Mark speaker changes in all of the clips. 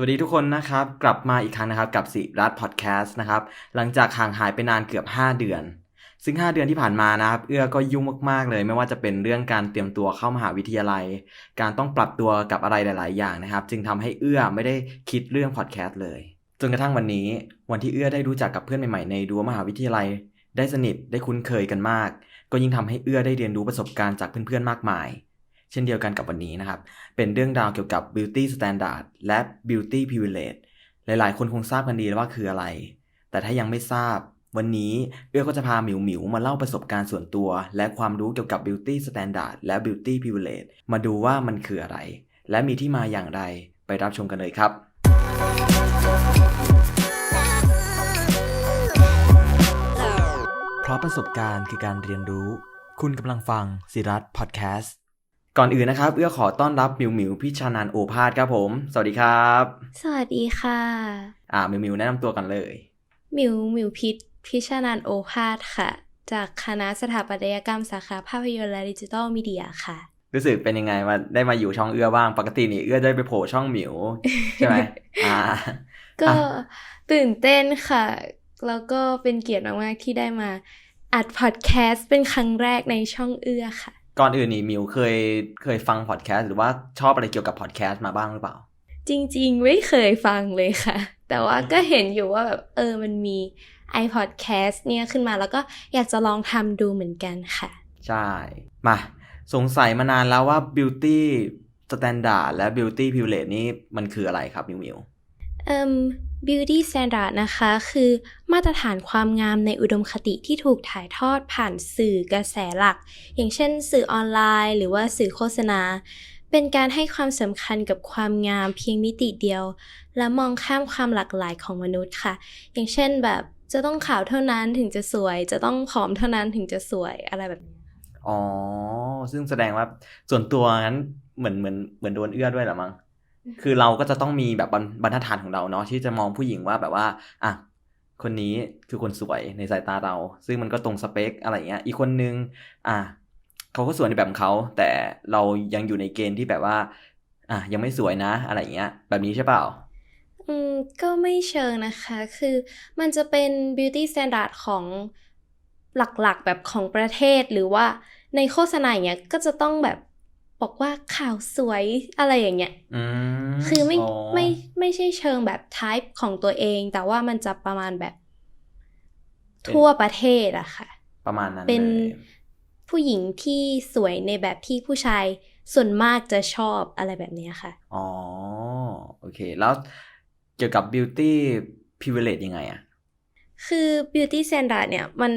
Speaker 1: สวัสดีทุกคนนะครับ กลับมาอีกครั้งนะครับกับสิรัตพอดแคสต์นะครับ หลังจากห่างหายไปนานเกือบ 5 เดือน ซึ่ง 5 เดือนที่ผ่านมานะครับ เอื้อก็ยุ่งมากๆเลย ไม่ว่าจะเป็นเรื่องการเตรียมตัวเข้ามหาวิทยาลัย การต้องปรับตัวกับอะไรหลาย ๆ อย่างนะครับ จึงทำให้เอื้อไม่ได้คิดเรื่องพอดแคสต์เลย จนกระทั่งวันนี้ วันที่เอื้อได้รู้จักกับเพื่อนใหม่ ๆ ในรั้วมหาวิทยาลัย ได้สนิทได้คุ้นเคยกันมาก ก็ยิ่งทำให้เอื้อได้เรียนรู้ประสบการณ์จากเพื่อน ๆ มากมาย เช่นเดียวกันกับวันนี้นะครับ เป็นเรื่องราวเกี่ยวกับ beauty standard และ beauty privilege หลายๆ คนคงทราบกันดีแล้วว่าคืออะไร แต่ถ้ายังไม่ทราบ วันนี้เอื้อก็จะพาหมิวหมิวมาเล่าประสบการณ์ส่วนตัว และความรู้เกี่ยวกับ beauty standard และ beauty privilege มาดูว่ามันคืออะไร และมีที่มาอย่างไรไปรับชมกันเลยครับเพราะประสบการณ์คือการเรียนรู้ คุณกำลังฟังสิรัตพอดแคสต์ ก่อนอื่นนะครับ เอื้อขอต้อนรับหมิวหมิวพิชานันโอภาสครับผม สวัสดีครับ
Speaker 2: สวัสดีค่ะ
Speaker 1: อ่าหมิวหมิวแนะนำตัวกันเลย
Speaker 2: หมิวหมิวพิษพิชานันโอภาสค่ะ จากคณะสถาปัตยกรรมสาขาภาพยนตร์และดิจิทัลมีเดียค่ะ
Speaker 1: รู้สึกเป็นยังไงมาได้มาอยู่ช่องเอื้อบ้างปกตินี่เอื้อได้ไปโผล่ช่องหมิวใช่ไหมอ่า
Speaker 2: ก็
Speaker 1: อะ
Speaker 2: ตื่นเต้นค่ะ แล้วก็เป็นเกียรติมากๆที่ได้มาอัดพอดแคสต์เป็นครั้งแรกในช่องเอื้อค่ะ
Speaker 1: ก่อนอื่นนี่หมิวเคยเคยฟังพอดแคสต์หรือว่าชอบอะไรเกี่ยวกับพอดแคสต์มาบ้างหรือเปล่า
Speaker 2: จริง ๆ ไม่เคยฟังเลยค่ะ แต่ว่าก็เห็นอยู่ว่าแบบเออมันมี iPodcast เนี่ยขึ้นมาแล้วก็อยากจะลองทำดูเหมือนกันค่ะ
Speaker 1: ใช่ มา สงสัยมานานแล้วว่า beauty standard และ beauty privilege นี่มันคืออะไรครับหมิวหมิว
Speaker 2: เอ่ม beauty standard นะคะ คือมาตรฐานความงามในอุดมคติที่ถูกถ่ายทอดผ่านสื่อกระแสหลัก อย่างเช่น สื่อออนไลน์ หรือว่าสื่อโฆษณา เป็นการให้ความสำคัญกับความงามเพียงมิติเดียว และมองข้ามความหลากหลายของมนุษย์ค่ะ อย่างเช่นแบบจะต้องขาวเท่านั้นถึงจะสวย จะต้องผอมเท่านั้นถึงจะสวยอะไรแบบนี้
Speaker 1: อ๋อ ซึ่งแสดงว่าส่วนตัวงั้นเหมือนเหมือนเหมือนโดนเอื้อด้วยหรอมั้ง คือเราก็จะต้องมีแบบบรรทัดฐานของเราเนาะที่จะมองผู้หญิงว่าแบบว่าอะคนนี้คือคนสวยในสายตาเรา ซึ่งมันก็ตรงสเปคอะไรเงี้ย อีกคนนึง อะเขาก็สวยในแบบของเขาแต่เรายังอยู่ในเกณฑ์ที่แบบว่า อะยังไม่สวยนะ อะไรเงี้ย แบบนี้ใช่เปล่า
Speaker 2: อืมก็ไม่เชิงนะคะ คือมันจะเป็น beauty standard ของหลักๆแบบของประเทศหรือว่าในโฆษณาอย่างเงี้ยก็จะต้องแบบ บอกว่าข่าวสวยอะไรอย่างเงี้ย
Speaker 1: อืม
Speaker 2: คือไม่
Speaker 1: อ๋อ
Speaker 2: ไม่ไม่ใช่เชิงแบบ type ของตัวเอง แต่ว่ามันจะประมาณแบบ ทั่วประเทศอะค่ะ
Speaker 1: ประมาณนั้น
Speaker 2: เป็น
Speaker 1: เลย
Speaker 2: ผู้หญิงที่สวยในแบบที่ผู้ชายส่วนมากจะชอบอะไรแบบเนี้ยค่ะ
Speaker 1: อ๋อ โอเค แล้วเกี่ยวกับ beauty privilege ยังไงอะ
Speaker 2: คือ beauty standard เนี่ย มัน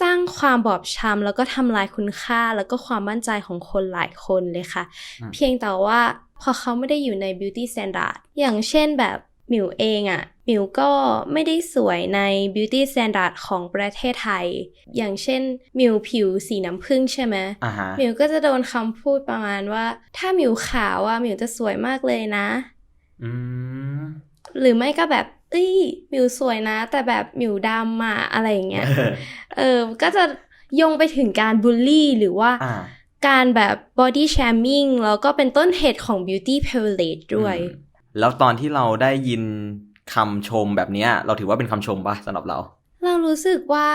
Speaker 2: สร้างความบอบช้ำแล้วก็ทำลายคุณค่าแล้วก็ความมั่นใจของคนหลายคนเลยค่ะ
Speaker 1: อืม
Speaker 2: เพียงแต่ว่าพอเขาไม่ได้อยู่ใน beauty standard อย่างเช่นแบบหมิวเองอะ่ะหมิวก็ไม่ได้สวยใน beauty standard ของประเทศไทย อย่างเช่นหมิวผิวสีน้ำผึ้งใช่ไหม
Speaker 1: อ่าฮะ
Speaker 2: หมิวก็จะโดนคำพูดประมาณว่า ถ้าหมิวขาวอะหมิวจะสวยมากเลยนะ
Speaker 1: อืม
Speaker 2: หรือไม่ก็แบบ เอ้ยหมิวสวยนะ แต่แบบหมิวดำอะอะไรอย่างเงี้ยเออก็จะโยงไปถึงการบูลลี่หรือว่า
Speaker 1: อ่า
Speaker 2: การแบบ body shaming แล้วก็เป็นต้นเหตุของ beauty privilege ด้วย
Speaker 1: อืมแล้วตอนที่เราได้ยินคำชมแบบเนี้ยเราถือว่าเป็นคำชมปะสำหรับเรา
Speaker 2: เรารู้สึกว่า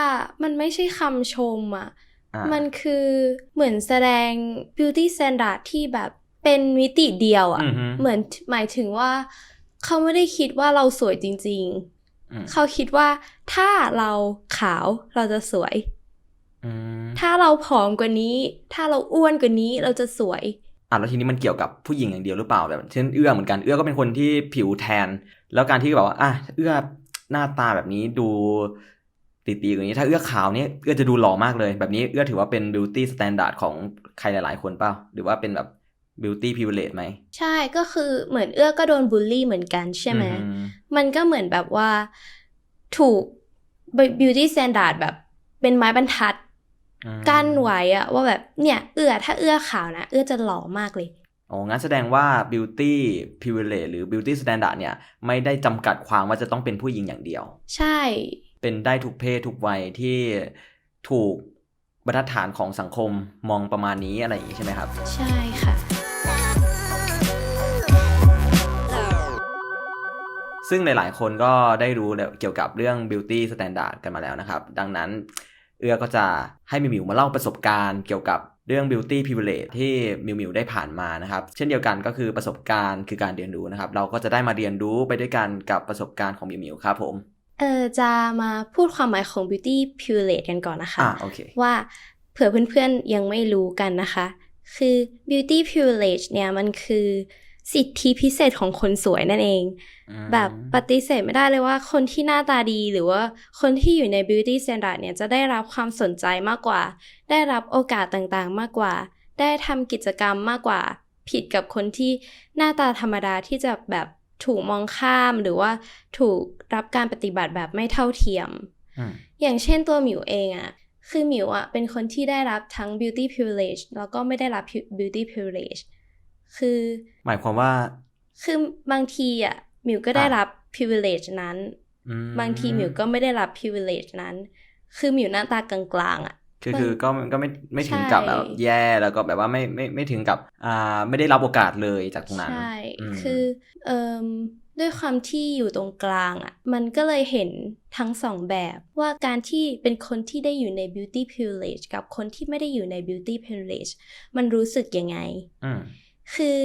Speaker 2: มันไม่ใช่คำชมอะ
Speaker 1: อ่า
Speaker 2: มันคือเหมือนแสดง beauty standard ที่แบบเป็นมิติเดียวอะ
Speaker 1: อือฮึ
Speaker 2: เหมือนหมายถึงว่า เขาไม่ได้คิดว่าเราสวยจริง
Speaker 1: อืม
Speaker 2: ๆเขาคิดว่าถ้าเราขาวเราจะสวย
Speaker 1: อืม
Speaker 2: ถ้าเราผอมกว่านี้ ถ้าเราอ้วนกว่านี้เราจะสวย
Speaker 1: อะแล้วทีนี้มันเกี่ยวกับผู้หญิงอย่างเดียวหรือเปล่าแบบเช่นเอื้อเหมือนกันเอื้อก็เป็นคนที่ผิวแทน แล้วการที่แบบว่าอะเอื้อหน้าตาแบบนี้ดูตีๆอย่างนี้ถ้าเอื้อขาวเนี่ยเอื้อจะดูหล่อมากเลย แบบนี้เอื้อถือว่าเป็น beauty standard ของใครหลาย ๆ คนเปล่าหรือว่าเป็นแบบ beauty privilege ไหม
Speaker 2: ใช่ก็คือเหมือนเอื้อก็โดนบูลลี่เหมือนกันใช่ไหม
Speaker 1: อืม
Speaker 2: มันก็เหมือนแบบว่าถูก beauty standard แบบเป็นไม้บรรทัด
Speaker 1: อืม
Speaker 2: กั้นไว้อะว่าแบบเนี่ยเอื้อถ้าเอื้อขาวนะ เอื้อจะหล่อมากเลย
Speaker 1: อ๋องั้นแสดงว่า beauty privilege หรือ beauty standard เนี่ย ไม่ได้จำกัดความว่าจะต้องเป็นผู้หญิงอย่างเดียว
Speaker 2: ใช่
Speaker 1: เป็นได้ทุกเพศทุกวัยที่ถูกบรรทัดฐานของสังคมมองประมาณนี้อะไรอย่างนี้ใช่ไหมครับ
Speaker 2: ใช่ค่ะ
Speaker 1: ซึ่งหลายๆคนก็ได้รู้เกี่ยวกับเรื่อง beauty standard กันมาแล้วนะครับ ดังนั้น เอื้อก็จะให้มิวมิวมาเล่าประสบการณ์เกี่ยวกับเรื่อง beauty privilege ที่มิวมิวได้ผ่านมานะครับ เช่นเดียวกันก็คือประสบการณ์คือการเรียนรู้นะครับ เราก็จะได้มาเรียนรู้ไปด้วยกันกับประสบการณ์ของมิวมิวครับผม
Speaker 2: เออจะมาพูดความหมายของ beauty privilege กันก่อนนะคะ
Speaker 1: อ่าโอเค
Speaker 2: ว่าเผื่อเพื่อนๆยังไม่รู้กันนะคะ คือ beauty privilege เนี่ยมันคือ สิทธิพิเศษของคนสวยนั่นเอง แบบปฏิเสธไม่ได้เลยว่าคนที่หน้าตาดีหรือว่าคนที่อยู่ใน beauty standard เนี่ยจะได้รับความสนใจมากกว่า ได้รับโอกาสต่างๆมากกว่า ได้ทำกิจกรรมมากกว่า ผิดกับคนที่หน้าตาธรรมดาที่จะแบบถูกมองข้ามหรือว่าถูกรับการปฏิบัติแบบไม่เท่าเทียม
Speaker 1: อืม
Speaker 2: อย่างเช่นตัวหมิวเองอะคือหมิวอะเป็นคนที่ได้รับทั้ง beauty privilege แล้วก็ไม่ได้รับ beauty privilege คือ
Speaker 1: หมายความว่า
Speaker 2: คือบางทีอะหมิวก็ได้รับ privilege นั้น
Speaker 1: อืม
Speaker 2: บางทีหมิวก็ไม่ได้รับ privilege นั้น คือหมิวหน้าตากลางๆอะ
Speaker 1: คือ
Speaker 2: มัน
Speaker 1: คือก็ก็ไม่ไม่ถึง
Speaker 2: ใช่
Speaker 1: กับแบบแย่แล้วก็แบบว่าไม่ไม่ไม่ถึงกับอ่าไม่ได้รับโอกาสเลยจากตรงนั้น
Speaker 2: ใช่
Speaker 1: ม
Speaker 2: คือเอ่มด้วยความที่อยู่ตรงกลางอะ่ะ มันก็เลยเห็นทั้งสองแบบว่าการที่เป็นคนที่ได้อยู่ใน beauty privilege กับคนที่ไม่ได้อยู่ใน beauty privilege มันรู้สึกยังไง
Speaker 1: อืม
Speaker 2: คือ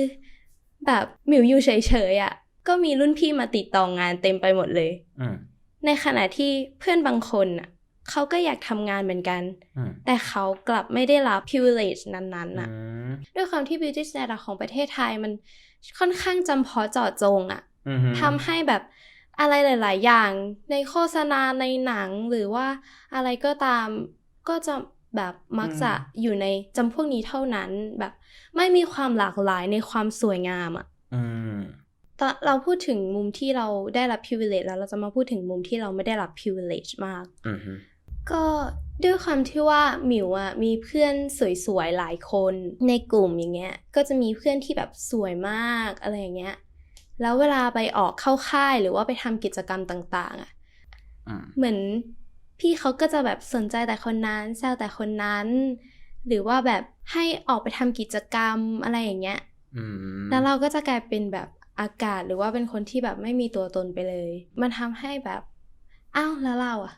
Speaker 2: แบบหมิวอยู่เฉยๆอะ่ะก็มีรุ่นพี่มาติดต่องานเต็มไปหมดเลย
Speaker 1: อืม
Speaker 2: ในขณะที่เพื่อนบางคนอะเขาก็อยากทำงานเหมือนกัน
Speaker 1: อืม
Speaker 2: แต่เขากลับไม่ได้รับ privilege นั้นๆ
Speaker 1: อื
Speaker 2: อะ
Speaker 1: ม
Speaker 2: ด้วยความที่ beauty standard ของประเทศไทยมันค่อนข้างจำเพาะเจาะจงอะ
Speaker 1: อืมฮึ
Speaker 2: ทำให้แบบอะไรหลาย ๆ อย่างในโฆษณาในหนังหรือว่าอะไรก็ตามก็จะ แบบมักจะอยู่ในจำพวกนี้เท่านั้นแบบ ไม่มีความหลากหลายในความสวยงามอะ
Speaker 1: อืม
Speaker 2: ตอนเราพูดถึงมุมที่เราได้รับ privilege แล้วเราจะมาพูดถึงมุมที่เราไม่ได้รับ privilege มาก
Speaker 1: อืมฮึ
Speaker 2: ก็ด้วยความที่ว่าหมิวอะมีเพื่อนสวยๆหลายคนในกลุ่มอย่างเงี้ย ก็จะมีเพื่อนที่แบบสวยมากอะไรอย่างเงี้ย แล้วเวลาไปออกเข้าค่ายหรือว่าไปทำกิจกรรมต่าง ๆอะ
Speaker 1: อืม
Speaker 2: เหมือน พี่เขาก็จะแบบสนใจแต่คนนั้นแซวแต่คนนั้น หรือว่าแบบให้ออกไปทำกิจกรรมอะไรอย่างเงี้ย
Speaker 1: อืม
Speaker 2: แล้วเราก็จะกลายเป็นแบบอากาศหรือว่าเป็นคนที่แบบไม่มีตัวตนไปเลย มันทำให้แบบอ้าวแล้วเราอะ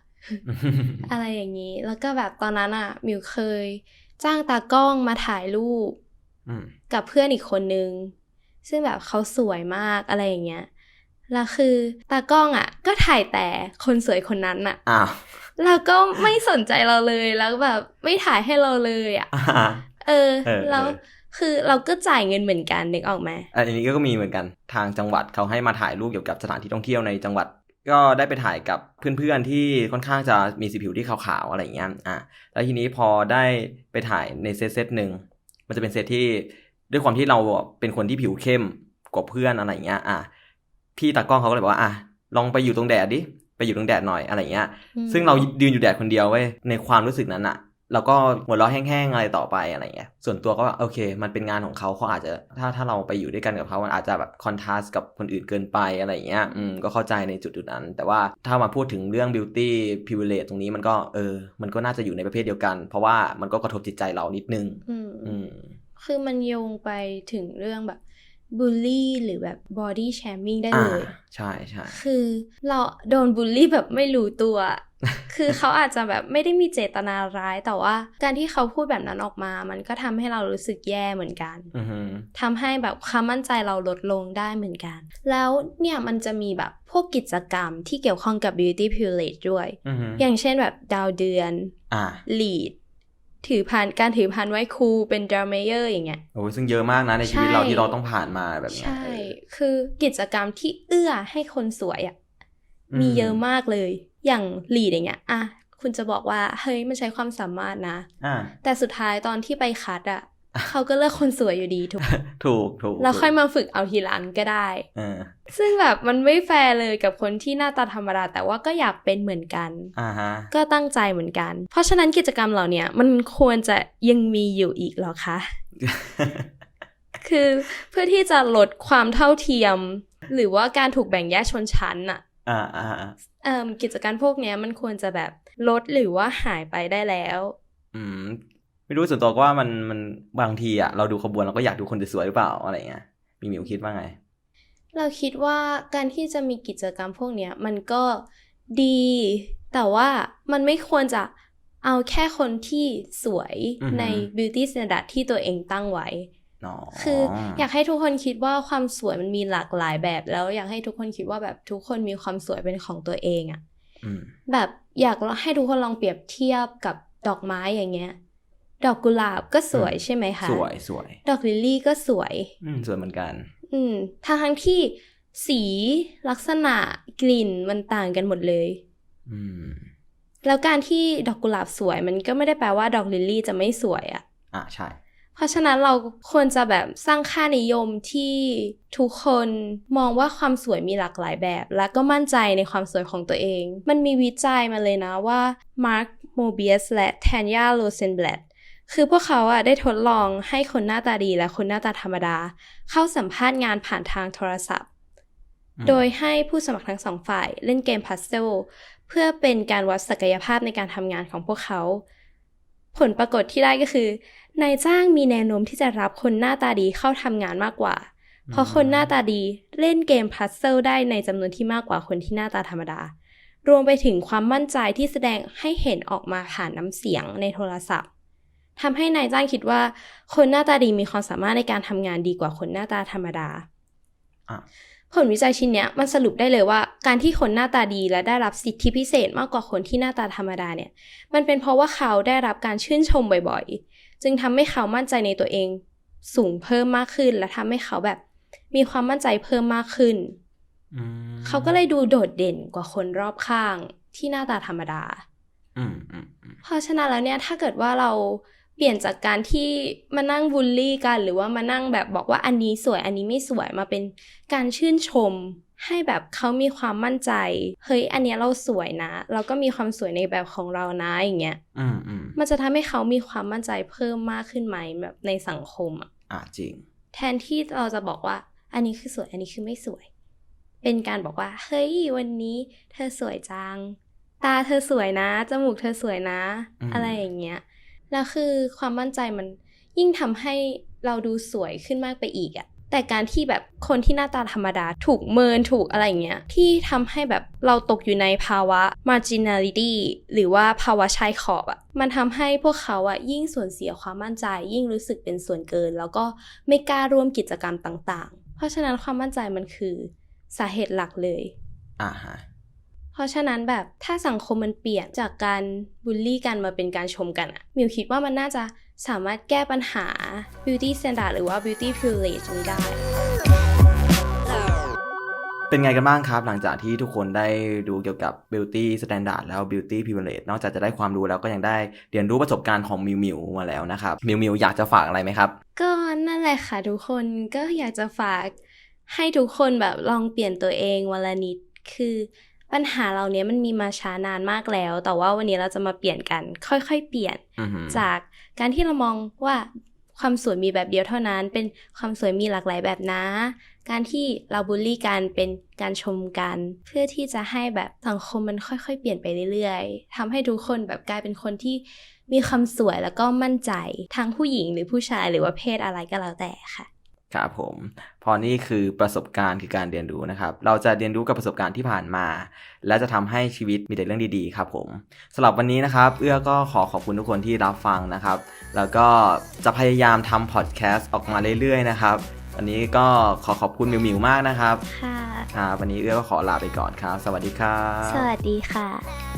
Speaker 2: อะไรอย่างนี้ แล้วก็แบบตอนนั้นอะมิวเคย จ้างตากล้องมาถ่ายรูป
Speaker 1: อืม
Speaker 2: กับเพื่อนอีกคนนึง ซึ่งแบบเขาสวยมากอะไรอย่างเงี้ยแล้วคือตากล้องอะก็ถ่ายแต่คนสวยคนนั้นอะ
Speaker 1: อ้าว
Speaker 2: แล้วก็ไม่สนใจเราเลยแล้วแบบไม่ถ่ายให้เราเลยอะ
Speaker 1: อ่า
Speaker 2: เออ
Speaker 1: เออ
Speaker 2: แล้ว
Speaker 1: เออ
Speaker 2: คือเราก็จ่ายเงินเหมือนกันนึกออกไหม
Speaker 1: อันนี้ก็มีเหมือนกันทางจังหวัดเขาให้มาถ่ายรูปเกี่ยวกับสถานที่ท่องเที่ยวในจังหวัด ก็ได้ไปถ่ายกับเพื่อนๆที่ค่อนข้างจะมีสีผิวที่ขาวๆอะไรอย่างเงี้ยอะแล้วทีนี้พอได้ไปถ่ายในเซตเซตหนึ่งมันจะเป็นเซตที่ด้วยความที่เราเป็นคนที่ผิวเข้มกว่าเพื่อนอะไรอย่างเงี้ยอะพี่ตากล้องเขาก็เลยบอกว่าอะลองไปอยู่ตรงแดดดิไป อยู่ตรงแดดหน่อยอะไรอย่างเงี้ย
Speaker 2: อืม
Speaker 1: ซึ่งเรายืนอยู่แดดคนเดียวเว้ยในความรู้สึกนั้นอะเราก็หัวเราะแห้งๆอะไรต่อไปอะไรเงี้ย ส่วนตัวก็ว่าโอเค มันเป็นงานของเขาเขาอาจจะถ้าถ้าเราไปอยู่ด้วยกันกับเขามันอาจจะแบบคอนทราสต์กับคนอื่นเกินไปอะไรเงี้ย อืมก็เข้าใจในจุดจุดๆนั้น แต่ว่าถ้ามาพูดถึงเรื่อง beauty privilege ตรงนี้มันก็เออ มันก็น่าจะอยู่ในประเภทเดียวกัน เพราะว่ามันก็กระทบจิตใจเรานิดนึง
Speaker 2: อืม
Speaker 1: อืม
Speaker 2: คือมันโยงไปถึงเรื่องแบบ บูลลี่หรือแบบ body shaming ได้
Speaker 1: อ่า
Speaker 2: เลย
Speaker 1: ใช่ใช่
Speaker 2: คือเราโดนบูลลี่แบบไม่รู้ตัว คือเขาอาจจะแบบไม่ได้มีเจตนาร้ายแต่ว่า การที่เขาพูดแบบนั้นออกมา มันก็ทำให้เรารู้สึกแย่เหมือนกัน
Speaker 1: อือฮึ
Speaker 2: ทำให้แบบความมั่นใจเราลดลงได้เหมือนกัน แล้วเนี่ยมันจะมีแบบพวกกิจกรรมที่เกี่ยวข้องกับ beauty privilege ด้วย
Speaker 1: อือฮึ
Speaker 2: อย่างเช่นแบบดาวเดือน
Speaker 1: อ่า
Speaker 2: lead ถือพันการถือพันไว้ครูเป็น drum mayor อย่างเงี้ย
Speaker 1: โอ้ยซึ่งเยอะมากนะในชีวิตเรา
Speaker 2: ใช่
Speaker 1: ที่เราต้องผ่านมาแบบเนี้ย
Speaker 2: ใช่
Speaker 1: เออ
Speaker 2: คือกิจกรรมที่เอื้อให้คนสวยอะ่ะ
Speaker 1: อืม
Speaker 2: มีเยอะมากเลย อย่างลีดอย่างเงี้ยอะคุณจะบอกว่าเฮ้ยมันใช้ความสามารถนะ
Speaker 1: อ่า
Speaker 2: แต่สุดท้ายตอนที่ไปคัดอะ่ะ เขาก็เลือกคนสวยอยู่ดีถูก
Speaker 1: ถูกถูก
Speaker 2: แล้วค่อย
Speaker 1: ถูก
Speaker 2: มาฝึกเอาทีหลังก็ได้
Speaker 1: เออ
Speaker 2: ซึ่งแบบมันไม่แฟร์เลยกับคนที่หน้าตาธรรมดาแต่ว่าก็อยากเป็นเหมือนกัน
Speaker 1: อ่าฮะ
Speaker 2: ก็ตั้งใจเหมือนกัน เพราะฉะนั้นกิจกรรมเหล่าเนี้ยมันควรจะยังมีอยู่อีกเหรอคะ คือเพื่อที่จะลดความเท่าเทียม หรือว่าการถูกแบ่งแยกชนชั้นอะ
Speaker 1: อ่าอ่าอ่า
Speaker 2: เอ่มกิจการพวกเนี้ยมันควรจะแบบลดหรือว่าหายไปได้แล้ว
Speaker 1: อืม ไม่รู้ส่วนตัวก็ว่ามันมันบางทีอะเราดูขบวนเราก็อยากดูคนสวยๆหรือเปล่าอะไรเงี้ยมีหมิวคิดว่าไง
Speaker 2: เราคิดว่าการที่จะมีกิจกรรมพวกเนี้ยมันก็ดี แต่ว่ามันไม่ควรจะเอาแค่คนที่สวย
Speaker 1: อือฮึ
Speaker 2: ใน beauty standard ที่ตัวเองตั้งไว้
Speaker 1: อ๋อ
Speaker 2: คืออยากให้ทุกคนคิดว่าความสวยมันมีหลากหลายแบบ แล้วอยากให้ทุกคนคิดว่าแบบทุกคนมีความสวยเป็นของตัวเองอะ
Speaker 1: อืม
Speaker 2: แบบอยากให้ทุกคนลองเปรียบเทียบกับดอกไม้อย่างเงี้ย ดอกกุหลาบก็สวย
Speaker 1: อืม
Speaker 2: ใช่ไหมคะ
Speaker 1: สวยสวย
Speaker 2: ดอกลิลลี่ก็สวย
Speaker 1: อืมสวยเหมือนกัน
Speaker 2: อืมทั้งทั้งที่สีลักษณะกลิ่นมันต่างกันหมดเลย
Speaker 1: อืม
Speaker 2: แล้วการที่ดอกกุหลาบสวยมันก็ไม่ได้แปลว่าดอกลิลลี่จะไม่สวยอะ
Speaker 1: อะใช่
Speaker 2: เพราะฉะนั้นเราควรจะแบบสร้างค่านิยมที่ทุกคนมองว่าความสวยมีหลากหลายแบบ และก็มั่นใจในความสวยของตัวเอง มันมีวิจัยมาเลยนะว่า Mark Mobius และ Tanya Rosenblatt คือพวกเขาอะได้ทดลองให้คนหน้าตาดีและคนหน้าตาธรรมดา เข้าสัมภาษณ์งานผ่านทางโทรศัพท์
Speaker 1: อืม
Speaker 2: โดยให้ผู้สมัครทั้งสองฝ่ายเล่นเกมพัซเซิลเพื่อเป็นการวัดศักยภาพในการทำงานของพวกเขา ผลปรากฏที่ได้ก็คือนายจ้างมีแนวโน้มที่จะรับคนหน้าตาดีเข้าทำงานมากกว่า เพราะคนหน้าตาดีเล่นเกมพัซเซิลได้ในจำนวนที่มากกว่าคนที่หน้าตาธรรมดารวมไปถึงความมั่นใจที่แสดงให้เห็นออกมาผ่านน้ำเสียงในโทรศัพท์ ทำให้นายจ้างคิดว่า คนหน้าตาดีมีความสามารถในการทำงานดีกว่าคนหน้าตาธรรมดา
Speaker 1: อะ
Speaker 2: ผลวิจัยชิ้นเนี้ยมันสรุปได้เลยว่า การที่คนหน้าตาดีและได้รับสิทธิพิเศษมากกว่าคนที่หน้าตาธรรมดาเนี่ย มันเป็นเพราะว่าเขาได้รับการชื่นชมบ่อยๆ จึงทำให้เขามั่นใจในตัวเอง สูงเพิ่มมากขึ้น และทำให้เขาแบบมีความมั่นใจเพิ่มมากขึ้น
Speaker 1: อืม
Speaker 2: เขาก็เลยดูโดดเด่นกว่าคนรอบข้างที่หน้าตาธรรมดา
Speaker 1: อืมอืมอืม
Speaker 2: เพราะฉะนั้นแล้วเนี่ยถ้าเกิดว่าเรา เปลี่ยนจากการที่มานั่งบูลลี่กัน หรือว่ามานั่งแบบบอกว่าอันนี้สวยอันนี้ไม่สวยมาเป็นการชื่นชม ให้แบบเขามีความมั่นใจ เฮ้ยอันเนี้ยเราสวยนะ เราก็มีความสวยในแบบของเรานะอย่างเงี้ย
Speaker 1: อืมอืม
Speaker 2: มันจะทำให้เขามีความมั่นใจเพิ่มมากขึ้นไหมแบบในสังคมอะ
Speaker 1: อะจริง
Speaker 2: แทนที่เราจะบอกว่า อันนี้คือสวยอันนี้คือไม่สวย เป็นการบอกว่า เฮ้ยวันนี้ เธอสวยจัง ตาเธอสวยนะจมูกเธอสวยนะ
Speaker 1: อืม
Speaker 2: อะไรอย่างเงี้ย แล้วคือความมั่นใจมันยิ่งทำให้เราดูสวยขึ้นมากไปอีกอะแต่การที่แบบคนที่หน้าตาธรรมดาถูกเมินถูกอะไรอย่างเงี้ยที่ทำให้แบบเราตกอยู่ในภาวะ marginality หรือว่าภาวะชายขอบอะมันทำให้พวกเขาอะยิ่งสูญเสียความมั่นใจ ยิ่งรู้สึกเป็นส่วนเกิน แล้วก็ไม่กล้าร่วมกิจกรรมต่าง ๆ เพราะฉะนั้นความมั่นใจมันคือสาเหตุหลักเลย
Speaker 1: อ่าฮะ
Speaker 2: เพราะฉะนั้นแบบถ้าสังคมมันเปลี่ยนจากการบูลลี่กันมาเป็นการชมกันอะมิวคิดว่ามันน่าจะสามารถแก้ปัญหา beauty standard หรือว่า beauty privilege นี้ได้
Speaker 1: เป็นไงกันบ้างครับ หลังจากที่ทุกคนได้ดูเกี่ยวกับ beauty standard แล้ว beauty privilege นอกจากจะได้ความรู้แล้วก็ยังได้เรียนรู้ประสบการณ์ของมิวมิวมาแล้วนะครับมิวมิวอยากจะฝากอะไรไหมครับ
Speaker 2: ก็นั่นแหละค่ะทุกคนก็อยากจะฝากให้ทุกคนแบบลองเปลี่ยนตัวเองวันละนิดคือ ปัญหาเหล่านี้มันมีมาช้านานมากแล้ว แต่ว่าวันนี้เราจะมาเปลี่ยนกัน ค่อยๆ เปลี่ยน
Speaker 1: อือหือ
Speaker 2: จากการที่เรามองว่าความสวยมีแบบเดียวเท่านั้น เป็นความสวยมีหลากหลายแบบนะ การที่เราบูลลี่กันเป็นการชมกัน เพื่อที่จะให้แบบสังคมมันค่อยๆ เปลี่ยนไปเรื่อยๆทำให้ทุกคนแบบกลายเป็นคนที่มีความสวยแล้วก็มั่นใจทั้งผู้หญิงหรือผู้ชายหรือว่าเพศอะไรก็แล้วแต่ค่ะ
Speaker 1: ครับผมเพอนี่คือประสบการณ์คือการเรียนรู้นะครับ เราจะเรียนรู้กับประสบการณ์ที่ผ่านมา และจะทำให้ชีวิตมีแต่เรื่องดีๆ ครับผมสำหรับวันนี้นะครับ เอื้อก็ขอขอบคุณทุกคนที่รับฟังนะครับ แล้วก็จะพยายามทำพอดแคสต์ออกมาเรื่อยๆ นะครับวันนี้ก็ขอขอบคุณมิวมิวมากนะครับ
Speaker 2: ค่ะ
Speaker 1: ครับวันนี้เอื้อก็ขอลาไปก่อนครับ สวัสดีครับ
Speaker 2: สวัสดีค่ะ